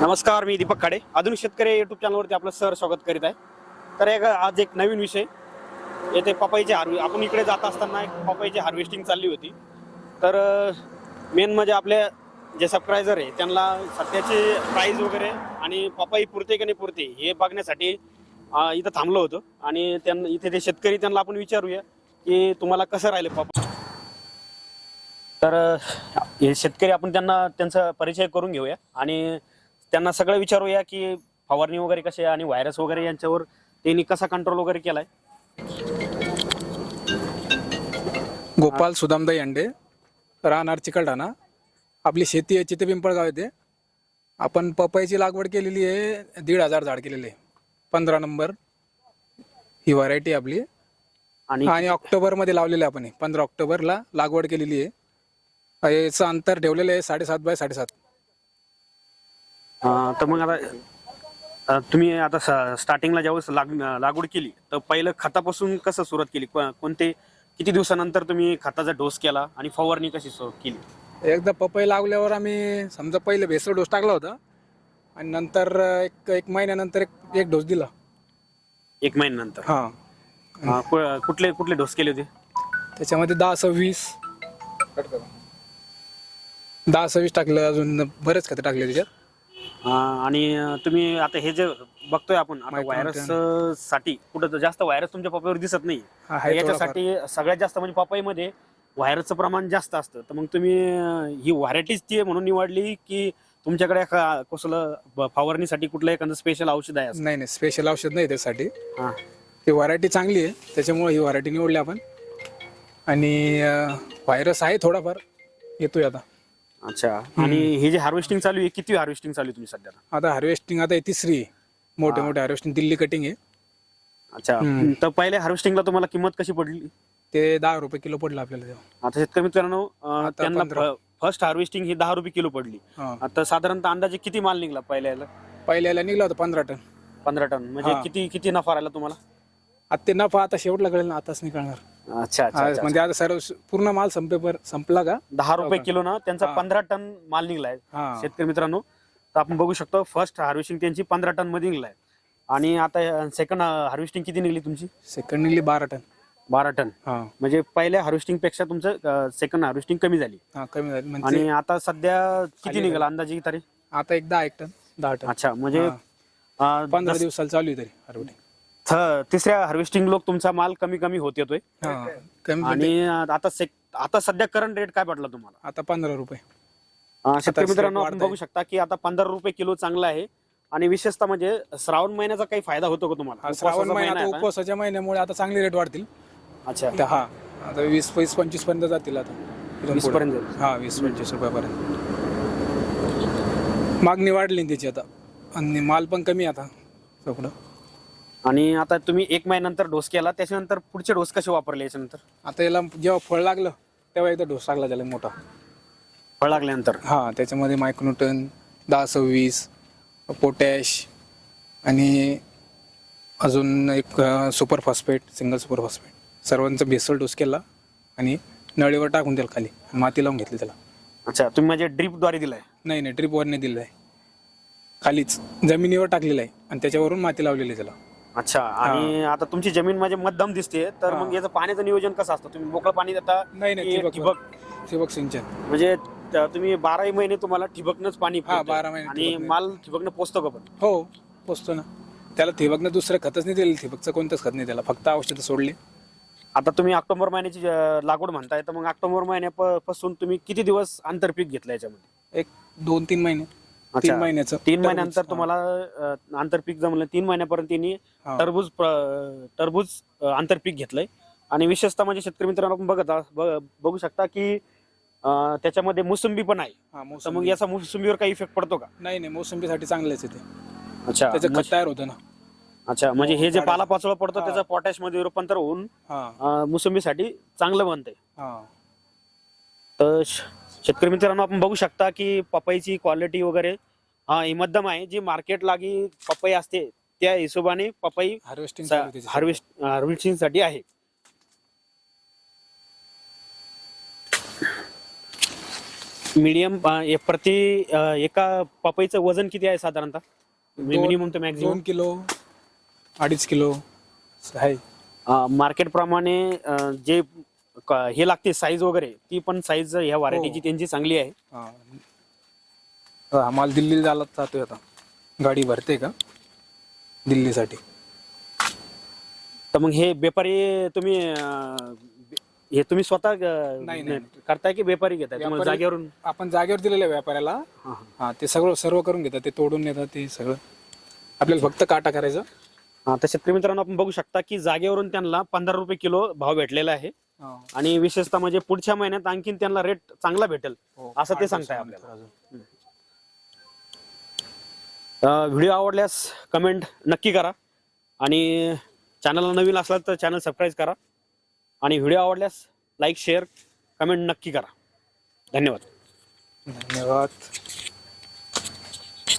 नमस्कार मी दीपक खाडे. आधुनिक शेतकरी युट्यूब चॅनलवरती आपलं सर स्वागत करीत आहे. तर एक आज एक नवीन विषय. येथे पपईचे हार्वे आपण इकडे जात असताना एक पपईची हार्वेस्टिंग चालली होती. तर मेन म्हणजे आपले जे सबस्क्रायझर आहे त्यांना सध्याचे प्राईज वगैरे आणि पपई पुरते की नाही पुरते हे बघण्यासाठी इथं थांबलो होतो. आणि त्यांना इथे ते शेतकरी त्यांना आपण विचारूया की तुम्हाला कसं राहिले पप तर हे शेतकरी आपण त्यांना त्यांचा परिचय करून घेऊया. आणि त्यांना सगळं विचारूया की फवारणी वगैरे कशी आहे आणि व्हायरस वगैरे यांच्यावर त्यांनी कसा कंट्रोल वगैरे केलाय? गोपाल सुदामदाई अंडे राहणार चिकलठाणा आपली शेती आहे चिते पिंपळगाव येथे आपण पपईची लागवड केलेली आहे दीड हजार झाड केलेले आहे. पंधरा नंबर. ही व्हरायटी आपली. आणि आणि ऑक्टोबरमध्ये लावलेली आहे आपण हे. पंधरा ऑक्टोबरला लागवड केलेली आहे. याचं अंतर ठेवलेलं आहे साडेसात बाय साडेसात. अ, तर मग आता अ, तुम्ही आता स- स्टार्टिंगला ज्यावेळेस लाग लागवड केली तर पहिलं खतापासून कसं सुरुवात केली? को- कोणते किती दिवसानंतर तुम्ही खताचा डोस केला आणि फवारणी कशी सुरू केली? एकदा पपई लावल्यावर आम्ही समजा पहिले भेसळ डोस टाकला होता आणि नंतर एक एक महिन्यानंतर एक एक डोस दिला. एक महिन्यानंतर? हां. अ, कु- कुठले कुठले डोस केले होते? त्याच्यामध्ये दहा सव्वीस. दहा सव्वीस टाकलं अजून बरेच खतं टाकले त्याच्यात. आणि तुम्ही आता हे जे बघतोय आपण आता. व्हायरससाठी कुठं जास्त व्हायरस तुमच्या पपईवर दिसत नाही. याच्यासाठी सगळ्यात जास्त म्हणजे पपईमध्ये व्हायरसचं प्रमाण जास्त असतं. तर मग तुम्ही ही व्हरायटीच ती म्हणून निवडली की तुमच्याकडे कसलं फवारणीसाठी कुठलं एखादं स्पेशल औषध आहे? नाही नाही स्पेशल औषध नाही त्यासाठी. हा. ती व्हरायटी चांगली आहे. त्याच्यामुळे ही व्हरायटी निवडली आपण. आणि व्हायरस आहे थोडाफार. येतोय आता. अच्छा. आणि हे जे हार्वेस्टिंग चालू आहे किती हार्वेस्टिंग चालू आहे तुम्ही सध्या? आता हार्वेस्टिंग आता ही तिसरी. आहे मोठे मोठे हार्वेस्टिंग दिल्ली कटिंग आहे. अच्छा. हम्म. तर पहिल्या हार्वेस्टिंगला तुम्हाला किंमत कशी पडली? ते दहा रुपये किलो पडलं आपल्याला तेव्हा. आता शेतकरी मित्रांनो अं, आता त्यांना पंधरा. फर्स्ट हार्वेस्टिंग ही दहा रुपये किलो पडली. हा. आता साधारणतः अंदाजे किती माल निघला पहिल्याला? पहिल्याला निघला होता पंधरा टन. पंधरा टन. म्हणजे हा. किती किती नफा राहिला तुम्हाला? आता ते नफा आता शेवटला कळेल ना आताच नाही कळणार. अच्छा अच्छा, अच्छा म्हणजे आता सर्व पूर्ण माल संपेपर संपला का? दहा रुपये किलो ना त्यांचा हा. पंधरा टन माल निघलाय. हा. शेतकरी मित्रांनो तर आपण बघू शकतो फर्स्ट हार्वेस्टिंग त्यांची पंधरा टनमध्ये निघलाय. आणि आता सेकंड हार्वेस्टिंग किती निघली तुमची? सेकंड निघली बारा टन. बारा टन. हा. म्हणजे पहिल्या हार्वेस्टिंगपेक्षा तुमचं सेकंड हार्वेस्टिंग कमी झाली. हा कमी झाली. म्हणजे आणि आता सध्या किती निघाला अंदाजे तरी? आता एक दहा एक टन दहा टन. अच्छा म्हणजे हा. अं, पंधरा दस- दिवसाला चालू आहे तरी हार्वेस्टिंग थ- तिसऱ्या हार्वेस्टिंग लोक तुमचा माल कमी कमी होत येतोय. हा कमी आणि आता सेक आता सध्या करंट रेट काय पडला तुम्हाला? आता पंधरा रुपये. अं, शेतकरी आता मित्रांनो आपण बघू शकता की आता पंधरा रुपये किलो चांगला आहे. आणि विशेषतः म्हणजे श्रावण महिन्याचा काही फायदा होतो का तुम्हाला? हा, श्रावण उपवासाचा महिना महिना आता आहे आता. उपवासाच्या महिन्यामुळे आता चांगले रेट वाढतील. अच्छा. तर हा आता वीस वीस पंचवीसपर्यंत जातील आता. इथून 20 पुढे. पर्यंत जाईल. हा वीस पंचवीस रुपयापर्यंत. मागणी वाढली ना त्याची आता. आणि माल पण कमी आहे आता. सगळं. आणि आता तुम्ही एक महिन्यानंतर डोस केला त्याच्यानंतर पुढचे डोस कसे वापरले याच्यानंतर? आता याला जेव्हा फळ लागलं तेव्हा एकदा डोस लागला त्याला मोठा. फळ लागल्यानंतर? हा त्याच्यामध्ये मायक्रोन्यूटन दहा सव्वीस पोटॅश आणि अजून एक super phosphate single super phosphate सर्वांचा बेसल डोस केला आणि नळीवर टाकून त्याला खाली आणि माती लावून घेतली त्याला. अच्छा तुम्ही म्हणजे ड्रीपद्वारे दिलाय? नाही नाही ड्रिपवर नाही दिलेलं आहे खालीच जमिनीवर टाकलेलं आहे आणि त्याच्यावरून माती लावलेली आहे त्याला. अच्छा आणि आता तुमची जमीन म्हणजे मध्यम दिसते तर. मग याचं पाण्याचं नियोजन कसं असतं तुम्ही मोकळं पाणी देता नाही नाही की ठिबक ठिबक ठिबक सिंचन म्हणजे त- तुम्ही बाराही महिने तुम्हाला ठिबकनच पाणी हा, पुरतं. बारा महिने आणि ठिबकनं. माल ठिबकनं पोचतो का पण हो पोचतो ना त्याला ठिबकनं दुसरं खतच नाही दिलं ठिबकचं कोणतंच खत नाही त्याला फक्त औषधं सोडली आता तुम्ही ऑक्टोबर महिन्याची अं, लागवड म्हणताय तर मग ऑक्टोबर महिन्यापासून तुम्ही किती दिवस आंतरपीक घेतलं याच्यामध्ये एक दोन तीन महिने. तीन महिन्याचं. तीन महिन्यानंतर हा. तुम्हाला अं, आंतरपीक जमलं. तीन महिन्यापर्यंत त्यांनी हा. टरबूज प्र- टरबूज अं, आंतरपीक घेतलंय. आणि विशेषतः म्हणजे शेतकरी मित्रांनो आपण बघत ब- बघू शकता की अं, त्याच्यामध्ये मोसंबी पण आहे. हा तर मग मोसंबी याचा मोसंबीवर काही इफेक्ट पडतो का? नाही नाही मोसंबीसाठी चांगलंच आहे ते. अच्छा त्याचं म्हणजे- खत तयार होतं ना. अच्छा म्हणजे हे जे झाडाचं- पाला पाचोळा पडतो हा. त्याचं पोटॅशमध्ये रूपांतर होऊन हा. अं, मोसंबीसाठी चांगलं बनतंय. हा. तर श- शेतकरी मित्रांनो आपण बघू शकता की पपईची क्वालिटी वगैरे हा मध्यम आहे. जी मार्केट लागी पपई असते त्या हिशोबाने पपई हार्वेस्टिंग हार्वेस्ट हार्वेस्टिंगसाठी आहे. मीडियम प्रति एका पपईचं वजन किती आहे साधारणतः? मिनिमम ते मॅक्झिमम दोन किलो अडीच किलो आहे. मार्केट प्रमाणे जे क- हे लागते साईज वगैरे. ती पण साईज ह्या व्हरायटीची त्यांची चांगली आहे. हा. हा, माल दिल्लीला जायला जातोय आता. गाडी भरते का? दिल्लीसाठी. तर मग हे व्यापारी तुम्ही अ, हे तुम्ही स्वतः अ, नाही, नाही. करताय की व्यापारी घेताय? तुम्हाला व्यापारी- जागेवरून? आपण जागेवर दिलेलं आहे व्यापाऱ्याला. हा, हा. ते सगळं सर्व करून घेतात ते तोडून नेतात ते सगळं. आपल्याला फक्त काटा करायचं. हा, तर शेतकरी मित्रांनो आपण बघू शकता की जागेवरून त्यांना पंधरा रुपये किलो भाव भेटलेला आहे. हा. आणि विशेषतः म्हणजे पुढच्या महिन्यात आणखीन त्यांना रेट चांगला भेटेल हो, असं ते सांगताय आपल्याला. व्हिडिओ आवडल्यास कमेंट नक्की करा. आणि चॅनलला नवीन असला तर चॅनल सबस्क्राईब करा. आणि व्हिडिओ आवडल्यास लाईक शेअर कमेंट नक्की करा. धन्यवाद. धन्यवाद.